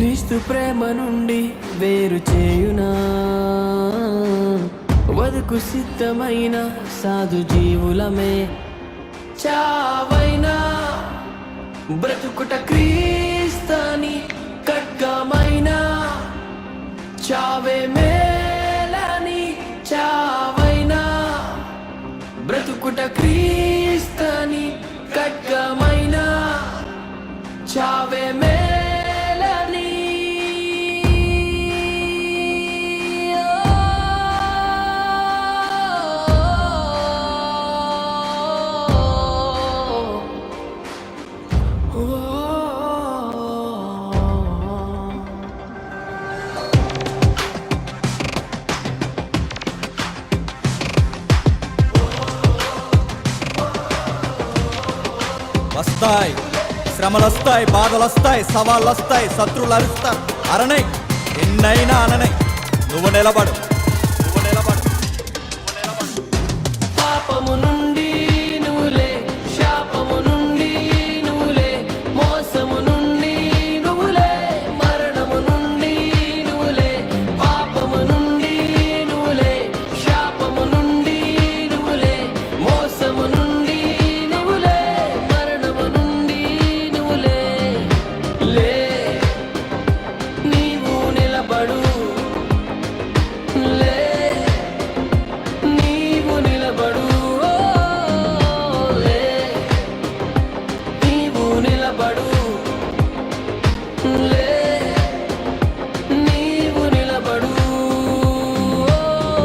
క్రీస్తు ప్రేమ నుండి వేరు చేయునా? వదుకు సిద్ధమైన సాధు జీవులమే. చావైనా బ్రతుకుట క్రీస్తని ఖడ్గమైనా. చావే మే వస్తాయి. శ్రమలు వస్తాయి బాధలు వస్తాయి సవాళ్ళు వస్తాయి శత్రువులు అరుస్తారు అరణై ఎన్నైనా అననై నువ్వు నిలబడు. నిలబడు లే